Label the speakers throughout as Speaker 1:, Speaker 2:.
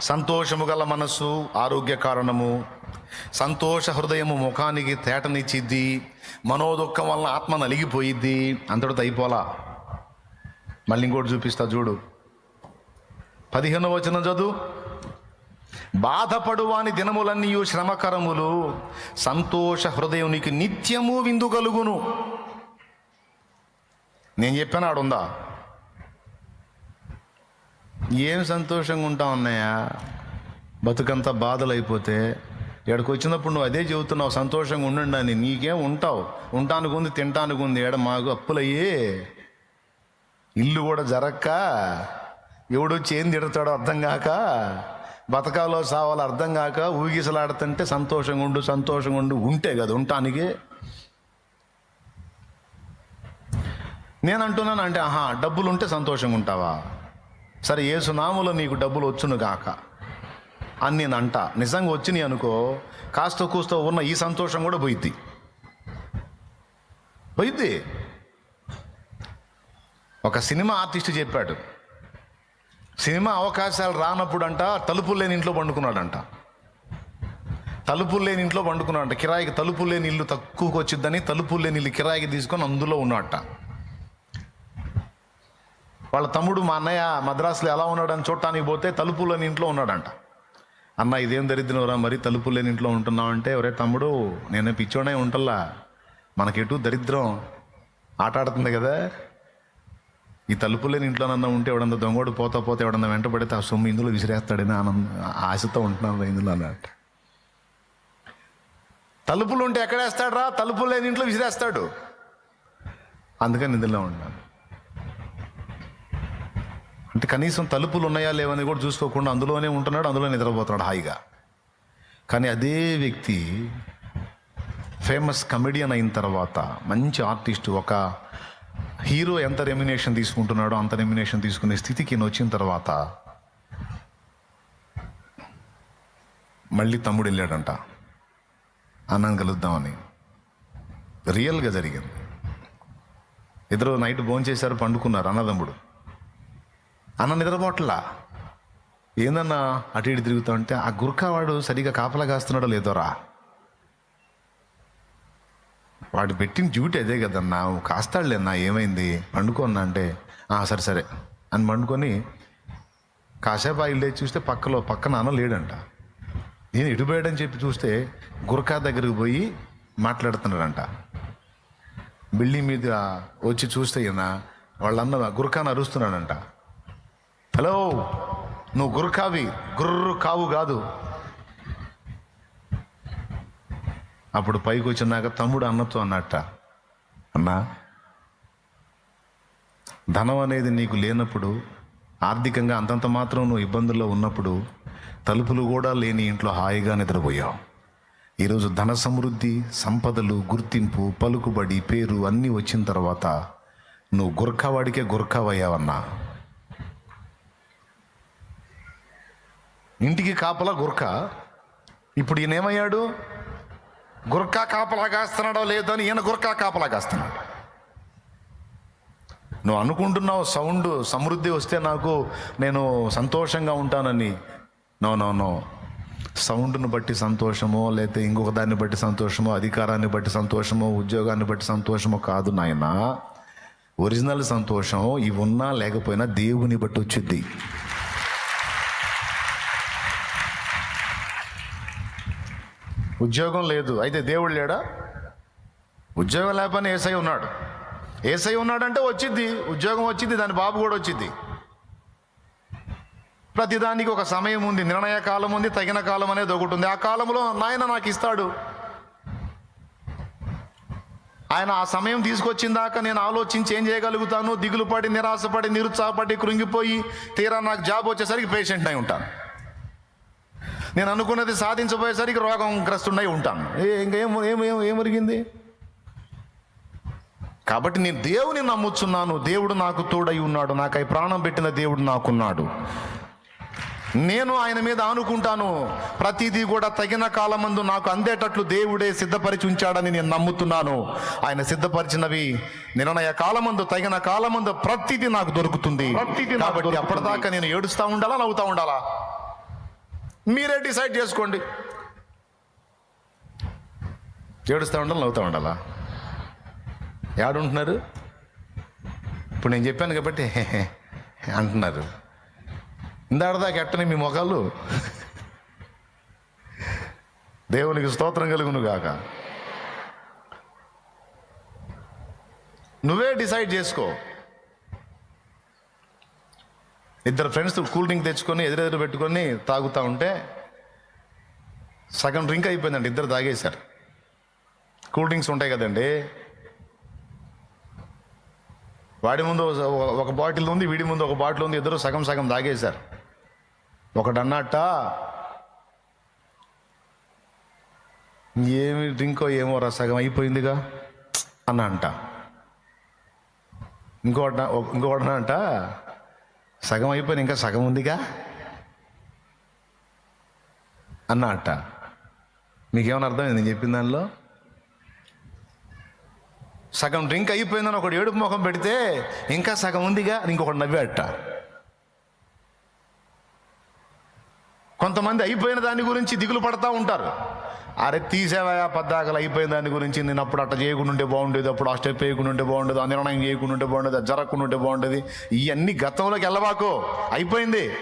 Speaker 1: సంతోషము గల మనస్సు ఆరోగ్య కారణము. సంతోష హృదయము ముఖానికి తేటనిచ్చిద్ది. మనోదుఖం వల్ల ఆత్మ నలిగిపోయిద్ది. అంతటితో అయిపోలా మళ్ళీ ఇంకోటి చూపిస్తా చూడు. పదిహేను వచనం చదువు. బాధపడువాని దినములన్నీ శ్రమకరములు సంతోష హృదయునికి నిత్యము విందు కలుగును. నేను చెప్పాను ఆడుందా? ఏం సంతోషంగా ఉంటావు ఉన్నాయా బతుకంతా బాధలు అయిపోతే ఎక్కడికి వచ్చినప్పుడు నువ్వు అదే చెబుతున్నావు సంతోషంగా ఉండండి నీకేం ఉంటావు? ఉంటానికి ఉంది తినటానికి ఉంది ఏడ మాకు అప్పులయ్యి. ఇల్లు కూడా జరక్క. ఎవడొచ్చి ఏం తిడతాడో అర్థం కాక. బతకాలో సావాలో అర్థం కాక ఊగిసలాడుతుంటే సంతోషంగా ఉండు సంతోషంగా ఉండు. ఉంటే కదా ఉండటానికి నేను అంటున్నాను అంటే ఆహా డబ్బులు ఉంటే సంతోషంగా ఉంటావా? సరే ఏ సునాములో నీకు డబ్బులు వచ్చును గాక. అని నేను అంట. నిజంగా వచ్చినాయి అనుకో కాస్త కూస్త ఉన్న ఈ సంతోషం కూడా పోయిద్ది. పోయిద్ది. ఒక సినిమా ఆర్టిస్ట్ చెప్పాడు. సినిమా అవకాశాలు రానప్పుడు అంట తలుపులు లేని ఇంట్లో పండుకున్నాడంట. తలుపులు లేని ఇంట్లో పండుకున్నాడంట. కిరాయికి తలుపులు లేని ఇల్లు తక్కువకి వచ్చిద్దని తలుపులు లేని ఇల్లు కిరాయికి తీసుకొని అందులో ఉన్నట్ట వాళ్ళ తమ్ముడు మా అన్నయ్య మద్రాసులో ఎలా ఉన్నాడని చూడటానికి పోతే తలుపు లేని ఇంట్లో ఉన్నాడంట. అన్న ఇదేం దరిద్రంరా మరి? తలుపు లేని ఇంట్లో ఉంటున్నావు అంటే ఒరే తమ్ముడు నేను పిచ్చోనే ఉంటల్లా. మనకెటు దరిద్రం? ఆట ఆడుతుంది కదా. ఈ తలుపు లేని ఇంట్లోనన్నా ఉంటే ఎవడన్నా దొంగోడు పోతా పోతే ఎవడన్నా వెంట పడితే ఆ సొమ్ము ఇందులో విసిరేస్తాడని ఆనంద ఆశతో ఉంటున్నాను ఇందులో అన్నట్టు తలుపులు ఉంటే ఎక్కడేస్తాడ్రా తలుపులు లేని ఇంట్లో విసిరేస్తాడు. అందుకని ఇందులో ఉన్నాను. అంటే కనీసం తలుపులు ఉన్నాయా లేవని కూడా చూసుకోకుండా అందులోనే ఉంటున్నాడు అందులోనే నిద్రపోతున్నాడు హాయిగా. కానీ అదే వ్యక్తి ఫేమస్ కమెడియన్ అయిన తర్వాత మంచి ఆర్టిస్ట్ ఒక హీరో ఎంత రెమినేషన్ తీసుకుంటున్నాడో అంత రెమినేషన్ తీసుకునే స్థితికి వచ్చిన తర్వాత మళ్ళీ తమ్ముడు వెళ్ళాడంట. అన్నం కలుద్దామని. రియల్గా జరిగింది. ఇద్దరు నైట్ భోంచేశారు పండుకున్నారు అన్నదమ్ముడు. అన్న నిద్రపోట్లా? ఏందన్నా అటు ఇటు తిరుగుతా ఉంటే ఆ గుర్ఖావాడు సరిగా కాపలా కాస్తున్నాడో లేదోరా వాడు పెట్టిన డ్యూటీ అదే కదన్నా కాస్తాడులేనా ఏమైంది? పండుకోన్నా అంటే సరే సరే అని పండుకొని కాసేపు ఆ ఇల్లు చూస్తే పక్కలో పక్కన అన్న లేడంట. నేను ఇటుపోయాడని చెప్పి చూస్తే గుర్ఖా దగ్గరికి పోయి మాట్లాడుతున్నాడంట. బిల్డింగ్ మీద వచ్చి చూస్తే ఈయన వాళ్ళన్న గుర్ఖాను అరుస్తున్నాడంట. హలో నువ్వు గుర్కావి గుర్రు కావు కాదు. అప్పుడు పైకి వచ్చినాక తమ్ముడు అన్నతో అన్నట్ట అన్నా ధనం అనేది నీకు లేనప్పుడు ఆర్థికంగా అంతంత మాత్రం నువ్వు ఇబ్బందుల్లో ఉన్నప్పుడు తలుపులు కూడా లేని ఇంట్లో హాయిగా నిద్రపోయావు. ఈరోజు ధన సమృద్ధి సంపదలు గుర్తింపు పలుకుబడి పేరు అన్నీ వచ్చిన తర్వాత నువ్వు గుర్ఖావాడికే గుర్ఖావయ్యావన్నా. ఇంటికి కాపలా గుర్ఖ. ఇప్పుడు ఈయన ఏమయ్యాడు గుర్ఖా కాపలా కాస్తున్నాడో లేదో అని ఈయన గుర్ఖా కాపలా కాస్తున్నాడు. నువ్వు అనుకుంటున్నావు సౌండ్ సమృద్ధి వస్తే నాకు నేను సంతోషంగా ఉంటానని. No no no. సౌండ్ను బట్టి సంతోషమో లేకపోతే ఇంకొక దాన్ని బట్టి సంతోషమో అధికారాన్ని బట్టి సంతోషమో ఉద్యోగాన్ని బట్టి సంతోషమో కాదు నాయన. ఒరిజినల్ సంతోషం ఇవి ఉన్నా లేకపోయినా దేవుని బట్టి వచ్చింది ఉద్యోగం లేదు. అయితే దేవుడు లేడా? ఉద్యోగం లేకపోయినా ఏసై ఉన్నాడు. ఏసై ఉన్నాడంటే వచ్చింది ఉద్యోగం వచ్చింది దాని బాబు కూడా వచ్చింది ప్రతిదానికి ఒక సమయం ఉంది. నిర్ణయ కాలం ఉంది. తగిన కాలం అనేది ఒకటి ఉంది. ఆ కాలంలో నాయన నాకు ఇస్తాడు. ఆయన ఆ సమయం తీసుకొచ్చిన దాకా నేను ఆలోచించి ఏం చేయగలుగుతాను? దిగులు పడి నిరాశపడి నిరుత్సాహపడి కృంగిపోయి తీరా నాకు జాబ్ వచ్చేసరికి పేషెంట్ అయి ఉంటాను. నేను అనుకున్నది సాధించబోయేసరికి రోగం గ్రస్తున్నై ఉంటాను. ఏ ఇంకేం ఏం ఏం ఏం ఒరిగింది? కాబట్టి నేను దేవుని నమ్ముచున్నాను. దేవుడు నాకు తోడై ఉన్నాడు. నాకై ప్రాణం పెట్టిన దేవుడు నాకున్నాడు. నేను ఆయన మీద ఆనుకుంటాను. ప్రతిదీ కూడా తగిన కాలమందు నాకు అందేటట్లు దేవుడే సిద్ధపరిచి ఉంచాడని నేను నమ్ముతున్నాను. ఆయన సిద్ధపరిచినవి నిర్ణయ కాలమందు తగిన కాలమందు ప్రతిదీ నాకు దొరుకుతుంది. కాబట్టి అప్పటిదాకా నేను ఏడుస్తా ఉండాలా నవ్వుతా ఉండాలా? మీరే డిసైడ్ చేసుకోండి. ఏడుస్తూ ఉండాలి నవ్వుతూ ఉండాలా? ఏడుంటున్నారు ఇప్పుడు నేను చెప్పాను కాబట్టి అంటున్నారు. ఇందాడదాకా ఎట్టని మీ మొఖాలు దేవునికి స్తోత్రం కలుగును గాక. నువ్వే డిసైడ్ చేసుకో. ఇద్దరు ఫ్రెండ్స్ కూల్ డ్రింక్ తెచ్చుకొని ఎదురెదురు పెట్టుకొని తాగుతూ ఉంటే సగం డ్రింక్ అయిపోయిందండి ఇద్దరు తాగేశారు. కూల్ డ్రింక్స్ ఉంటాయి కదండి. వాడి ముందు ఒక- బాటిల్ ఉంది వీడి ముందు ఒక బాటిల్ ఉంది ఇద్దరు సగం సగం తాగేశారు. ఒకడు అన్నట్ట ఏమి డ్రింకో ఏమో రా సగం అయిపోయిందిగా అన్న అంట ఇంకోటి ఇంకోటి అంట సగం అయిపోయిన ఇంకా సగం ఉందిగా? అన్న అట్ట. మీకేమైనా అర్థమైంది నేను చెప్పిన దానిలో? సగం డ్రింక్ అయిపోయిందని ఒకడు ఏడుపు ముఖం పెడితే ఇంకా సగం ఉందిగా అని ఇంకొకటి నవ్వాట కొంతమంది అయిపోయిన దాని గురించి దిగులు పడతా ఉంటారు. అరే తీసేవా పద్దాకలు అయిపోయిన దాని గురించి నేను అప్పుడు అట్ట చేయకుండా ఉంటే బాగుండేది అప్పుడు ఆ స్టెప్ వేయకుండా ఉంటే బాగుండదు ఆ నిర్ణయం చేయకుండా ఉంటే బాగుండేది అది జరగకుండా ఉంటే బాగుండేది. ఇవన్నీ గతంలోకి వెళ్ళబాకు. అయిపోయింది.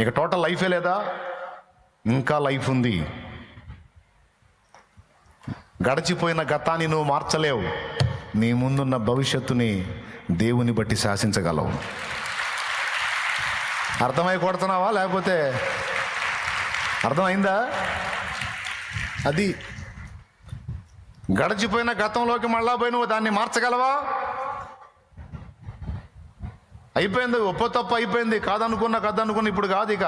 Speaker 1: ఇక టోటల్ లైఫే లేదా? ఇంకా లైఫ్ ఉంది. గడిచిపోయిన గతాన్ని నువ్వు మార్చలేవు. నీ ముందున్న భవిష్యత్తుని దేవుని బట్టి శాసించగలవు. అర్థమై కొడుతున్నావా? లేకపోతే అర్థమైందా? అది. గడిచిపోయిన గతంలోకి మళ్ళా పోయి నువ్వు దాన్ని మార్చగలవా? అయిపోయింది ఒప్ప తప్ప అయిపోయింది. కాదనుకున్నా కాదనుకున్నా ఇప్పుడు కాదు ఇక.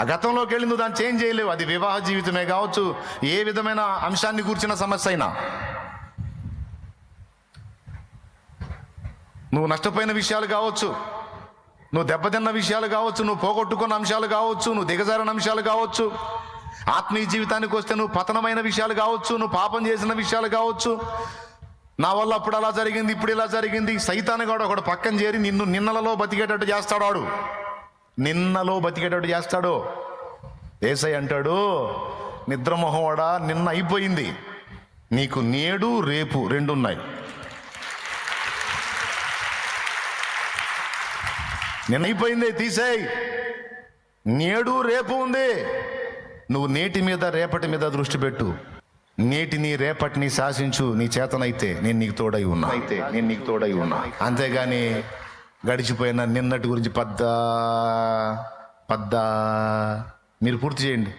Speaker 1: ఆ గతంలోకి వెళ్ళి నువ్వు దాన్ని చేంజ్ చేయలేవు. అది వివాహ జీవితమే కావచ్చు ఏ విధమైన అంశాన్ని కూర్చిన సమస్య అయినా. నువ్వు నష్టపోయిన విషయాలు కావచ్చు నువ్వు దెబ్బతిన్న విషయాలు కావచ్చు నువ్వు పోగొట్టుకున్న అంశాలు కావచ్చు నువ్వు దిగజారిన అంశాలు కావచ్చు ఆత్మీయ జీవితానికి వస్తే నువ్వు పతనమైన విషయాలు కావచ్చు నువ్వు పాపం చేసిన విషయాలు కావచ్చు. నా వల్ల అప్పుడు అలా జరిగింది ఇప్పుడు ఇలా జరిగింది. సైతానుగాడు ఒకడు పక్కన చేరి నిన్ను నిన్నలలో బతికేటట్టు చేస్తాడు వాడు. నిన్నలో బతికేటట్టు చేస్తాడు. ఏసై అంటాడు నిద్రమోహవాడా నిన్న అయిపోయింది. నీకు నేడు రేపు రెండు ఉన్నాయి. నిన్న అయిపోయింది తీసేయ్. నేడు రేపు ఉంది. నువ్వు నేటి మీద రేపటి మీద దృష్టి పెట్టు. నేటిని రేపటిని శాసించు నీ చేతనైతే నేను నీకు తోడై ఉన్నా. అయితే నేను నీకు తోడై ఉన్నా. అంతేగాని గడిచిపోయిన నిన్నటి గురించి పద్దా పద్దా మీరు పూర్తి చేయండి.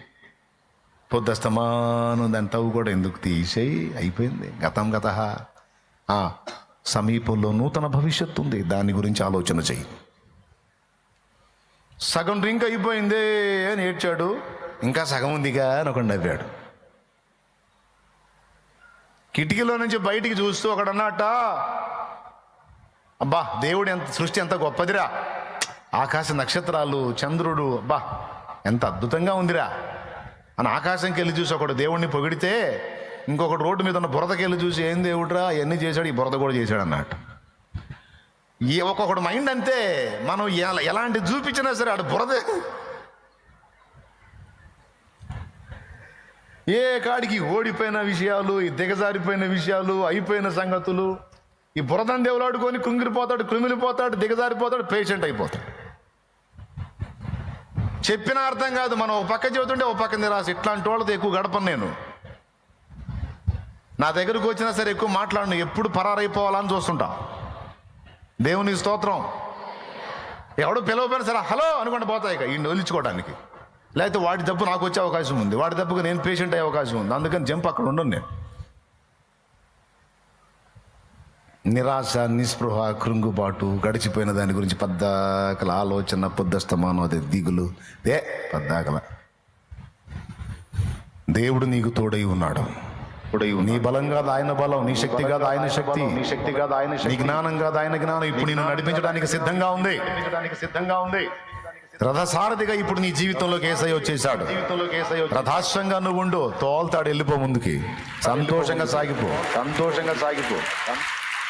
Speaker 1: పొద్దస్తమాను దాని తవ్వు కూడా ఎందుకు తీసేయి? అయిపోయింది. గతం గత. సమీపంలో నూతన భవిష్యత్తు ఉంది. దాని గురించి ఆలోచన చెయ్యి. సగం డ్రింక్ అయిపోయిందే అని ఏడ్చాడు. ఇంకా సగం ఉందిగా అని ఒకడు నవ్వాడు. కిటికీలో నుంచి బయటికి చూస్తూ ఒకడు అన్నట్ట అబ్బా దేవుడు ఎంత సృష్టి ఎంత గొప్పదిరా. ఆకాశ నక్షత్రాలు చంద్రుడు అబ్బా ఎంత అద్భుతంగా ఉందిరా. అని ఆకాశంకి వెళ్ళి చూసి ఒకడు దేవుడిని పొగిడితే ఇంకొకటి రోడ్డు మీద ఉన్న బురదకి వెళ్ళి చూసి ఏం దేవుడురా ఇవన్నీ చేశాడు ఈ బురద కూడా చేశాడు అన్నట్టు ఏ ఒక్కొక్కడు మైండ్ అంతే మనం ఎలా ఎలాంటి చూపించినా సరే ఆడు బురదే. ఏ కాడికి ఓడిపోయిన విషయాలు ఈ దిగజారిపోయిన విషయాలు అయిపోయిన సంగతులు ఈ బురదం దేవులాడుకొని కుంగిరిపోతాడు కృమిలిపోతాడు దిగజారిపోతాడు పేషెంట్ అయిపోతాడు. చెప్పిన అర్థం కాదు. మనం ఒక పక్క చెబుతుంటే ఒక పక్క నిరాశ. ఇట్లాంటి వాళ్ళతో ఎక్కువ గడపను నేను. నా దగ్గరకు వచ్చినా సరే ఎక్కువ మాట్లాడను. ఎప్పుడు పరారైపోవాలని చూస్తుంటా. దేవుని స్తోత్రం. ఎవడు పిలవపోయినా సరే హలో అనుకుంటూ పోతాయి ఇక. ఈ వదిలించుకోవడానికి. లేకపోతే వాడి దెబ్బ నాకు వచ్చే అవకాశం ఉంది. వాడి దెబ్బకు నేను పేషెంట్ అయ్యే అవకాశం ఉంది. అందుకని జంప్ అక్కడ ఉండను నేను. నిరాశ నిస్పృహ కృంగుబాటు గడిచిపోయిన దాని గురించి పద్దాకల ఆలోచన పొద్దస్తమానం అదే దిగులు. ఏ పద్దాకల. దేవుడు నీకు తోడై ఉన్నాడు. నీ బలం కాదు ఆయన బలం నీ శక్తి కాదు ఆయన శక్తి. నీ శక్తి కాదు ఆయన నీ జ్ఞానం కాదు ఆయన జ్ఞానం. ఇప్పుడు నేను నడిపించడానికి సిద్ధంగా ఉంది. సిద్ధంగా ఉంది. రథసారథిగా ఇప్పుడు నీ జీవితంలోకి ఏసై వచ్చేసాడు రథాశ్వంగా నువ్వు ఉండు తోల్తాడు వెళ్ళిపో ముందుకి. సంతోషంగా సాగిపో. సంతోషంగా సాగిపో.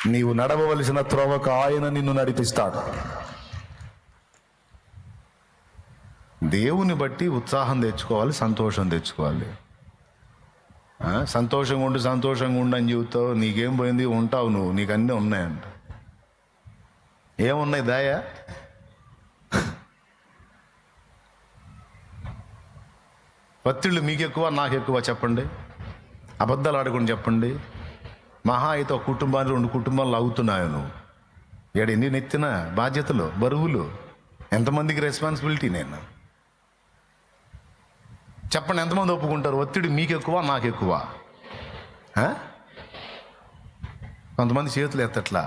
Speaker 1: నీవు నడవవలసిన త్రోవకు ఆయన నిన్ను నడిపిస్తాడు. దేవుని బట్టి ఉత్సాహం తెచ్చుకోవాలి సంతోషం తెచ్చుకోవాలి. సంతోషంగా ఉండి సంతోషంగా ఉండు అని చెబుతావు. నీకేం పోయింది? ఉంటావు నువ్వు. నీకు అన్నీ ఉన్నాయంట. ఏమున్నాయి దాయా? ఒత్తిళ్ళు మీకు ఎక్కువ నాకు ఎక్కువ చెప్పండి. అబద్ధాలు ఆడకుండా చెప్పండి. మహా అయితే ఒక కుటుంబాన్ని రెండు కుటుంబాలు అవుతున్నాయి నువ్వు ఏడు ఎన్ని నెత్తిన బాధ్యతలు బరువులు ఎంతమందికి రెస్పాన్సిబిలిటీ నేను? చెప్పండి ఎంతమంది ఒప్పుకుంటారు? ఒత్తిడి మీకు ఎక్కువ నాకు ఎక్కువ కొంతమంది చేతులు ఎత్తట్లా?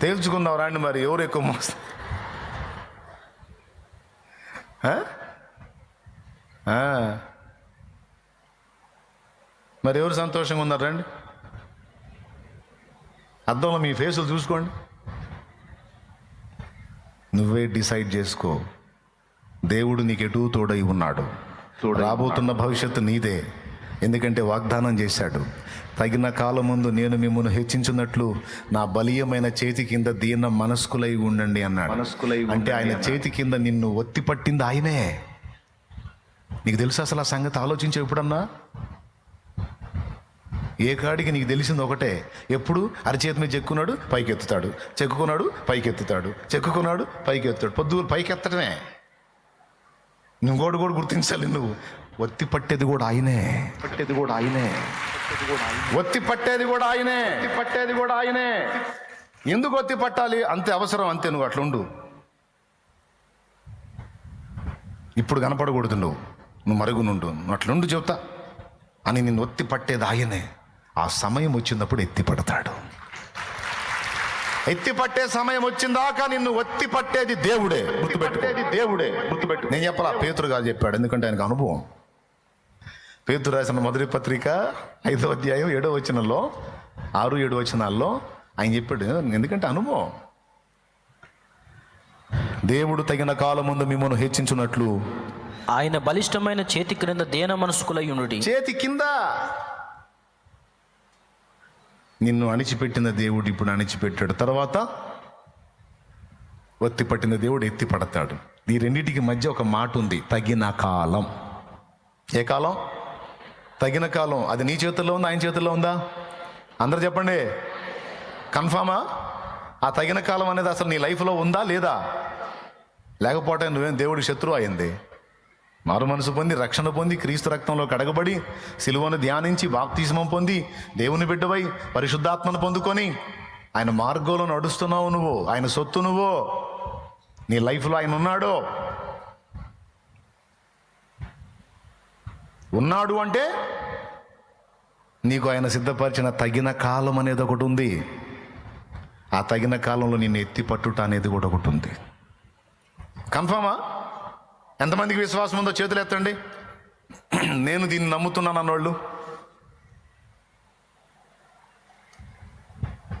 Speaker 1: తేల్చుకుందాం రాండి మరి ఎవరు ఎక్కువ మోస్తా మరి ఎవరు సంతోషంగా ఉన్నారు రండి. అద్దంలో మీ ఫేసులు చూసుకోండి. నువ్వే డిసైడ్ చేసుకో. దేవుడు నీకు ఎటు తోడై ఉన్నాడు. రాబోతున్న భవిష్యత్తు నీదే. ఎందుకంటే వాగ్దానం చేశాడు. తగిన కాలం ముందు నేను మిమ్మల్ని హెచ్చించున్నట్లు నా బలీయమైన చేతి కింద దీన మనస్కులై ఉండండి అన్నాడు.
Speaker 2: మనస్కులై
Speaker 1: అంటే ఆయన చేతి కింద నిన్ను ఒత్తి పట్టింది ఆయనే. నీకు తెలుసు అసలు ఆ సంగతి ఆలోచించే ఎప్పుడన్నా? ఏ కాడికి నీకు తెలిసింది ఒకటే. ఎప్పుడు? అరచేతి మీద చెక్కున్నాడు పైకి ఎత్తుతాడు చెక్కుకున్నాడు పైకి ఎత్తుతాడు చెక్కుకున్నాడు పైకి ఎత్తుతాడు పొద్దు పైకి ఎత్తడమే నువ్వు కూడా కూడా గుర్తించాలి నువ్వు. ఒత్తి పట్టేది కూడా ఆయనే.
Speaker 2: పట్టేది కూడా ఆయనే.
Speaker 1: ఒత్తి పట్టేది కూడా ఆయనే. ఒత్తి పట్టేది కూడా ఆయనే. ఎందుకు ఒత్తి పట్టాలి? అంతే అవసరం అంతే నువ్వు అట్లుండు. ఇప్పుడు కనపడకూడదు నువ్వు. నువ్వు మరుగునుండు నువ్వు అట్లుండు చెబుతా అని నిన్ను ఒత్తి పట్టేది ఆయనే. ఆ సమయం వచ్చినప్పుడు ఎత్తి పడతాడు. ఎత్తి పట్టే సమయం వచ్చిందాకా నిన్ను ఒత్తి పట్టేది దేవుడే. గుర్తుపెట్టుకోది దేవుడే. గుర్తుపెట్టు నేను చెప్పాలా పేతురు గారు చెప్పాడు ఎందుకంటే ఆయనకు అనుభవం. పేతురు రాసిన మొదటి పత్రిక ఐదో అధ్యాయం ఏడో వచనంలో ఆరు ఏడు వచనాల్లో ఆయన చెప్పాడు ఎందుకంటే అనుభవం. దేవుడు తగిన కాలం ముందు మిమ్మల్ని హెచ్చించున్నట్లు
Speaker 3: ఆయన బలిష్టమైన చేతి క్రింద దేన మనస్కులై ఉండుడి.
Speaker 1: చేతి కింద. నిన్ను అణిచిపెట్టిన దేవుడు ఇప్పుడు అణిచిపెట్టాడు. తర్వాత ఒత్తి పట్టిన దేవుడు ఎత్తి పడతాడు. ఈ రెండింటికి మధ్య ఒక మాట ఉంది తగిన కాలం. ఏ కాలం? తగిన కాలం. అది నీ చేతుల్లో ఉందా? ఆయన చేతుల్లో ఉందా? అందరు చెప్పండి. కన్ఫామా? ఆ తగిన కాలం అనేది అసలు నీ లైఫ్లో ఉందా లేదా? లేకపోతే నువ్వేం దేవుడి శత్రువు అయింది? మారు మనసు పొంది రక్షణ పొంది క్రీస్తు రక్తంలో కడగబడి సిలువను ధ్యానించి బాప్తిజమం పొంది దేవుని బిడ్డవై పరిశుద్ధాత్మను పొందుకొని ఆయన మార్గంలో నడుస్తున్నావు నువ్వు ఆయన సొత్తు నువ్వు నీ లైఫ్లో ఆయన ఉన్నాడు. ఉన్నాడు అంటే నీకు ఆయన సిద్ధపరిచిన తగిన కాలం అనేది ఒకటి ఉంది. ఆ తగిన కాలంలో నిన్ను ఎత్తి పట్టుట అనేది కూడా ఒకటి ఉంది. కన్ఫామా? ఎంతమందికి విశ్వాసం ఉందో చేతులు ఎత్తండి. నేను దీన్ని నమ్ముతున్నాను అన్నోళ్ళు.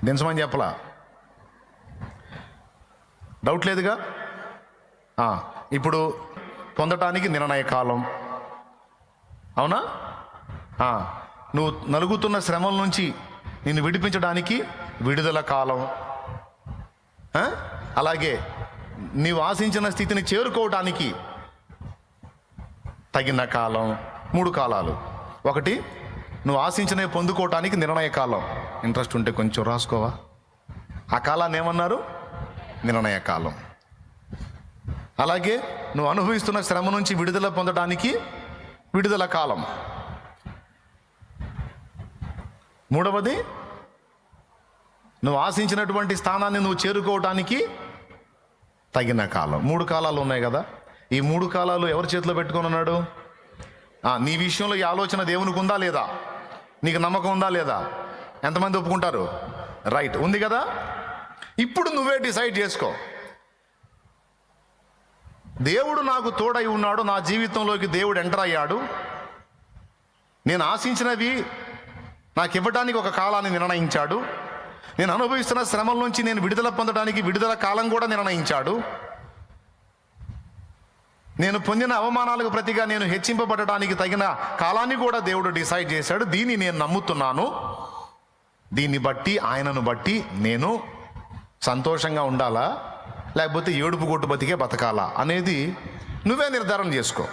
Speaker 1: దించమని చెప్పలా? డౌట్ లేదుగా? ఇప్పుడు పొందటానికి నిర్ణయ కాలం. అవునా? నువ్వు నలుగుతున్న శ్రమల నుంచి నిన్ను విడిపించడానికి విడుదల కాలం. అలాగే నీవు ఆశించిన స్థితిని చేరుకోవటానికి తగిన కాలం మూడు కాలాలు. ఒకటి నువ్వు ఆశించినవి పొందుకోవటానికి నిర్ణయ కాలం. ఇంట్రెస్ట్ ఉంటే కొంచెం రాసుకోవా? ఆ కాలాన్ని ఏమన్నారు? నిర్ణయ కాలం. అలాగే నువ్వు అనుభవిస్తున్న శ్రమ నుంచి విడుదల పొందడానికి విడుదల కాలం. మూడవది నువ్వు ఆశించినటువంటి స్థానాన్ని నువ్వు చేరుకోవటానికి తగిన కాలం. మూడు కాలాలు ఉన్నాయి కదా? ఈ మూడు కాలాలు ఎవరి చేతిలో పెట్టుకొని ఉన్నాడు నీ విషయంలో ఈ ఆలోచన దేవునికి ఉందా లేదా? నీకు నమ్మకం ఉందా లేదా? ఎంతమంది ఒప్పుకుంటారు? రైట్ ఉంది కదా? ఇప్పుడు నువ్వే డిసైడ్ చేసుకో. దేవుడు నాకు తోడై ఉన్నాడు నా జీవితంలోకి దేవుడు ఎంటర్ అయ్యాడు. నేను ఆశించినవి నాకు ఇవ్వడానికి ఒక కాలాన్ని నిర్ణయించాడు. నేను అనుభవిస్తున్న శ్రమల నుంచి నేను విడుదల పొందడానికి విడుదల కాలం కూడా నిర్ణయించాడు. నేను పొందిన అవమానాలకు ప్రతిగా నేను హెచ్చింపబడటానికి తగిన కాలాన్ని కూడా దేవుడు డిసైడ్ చేశాడు. దీన్ని నేను నమ్ముతున్నాను. దీన్ని బట్టి ఆయనను బట్టి నేను సంతోషంగా ఉండాలా? లేకపోతే ఏడుపు కొట్టు బతికే బతకాలా? అనేది నువ్వే నిర్ధారణ చేసుకో.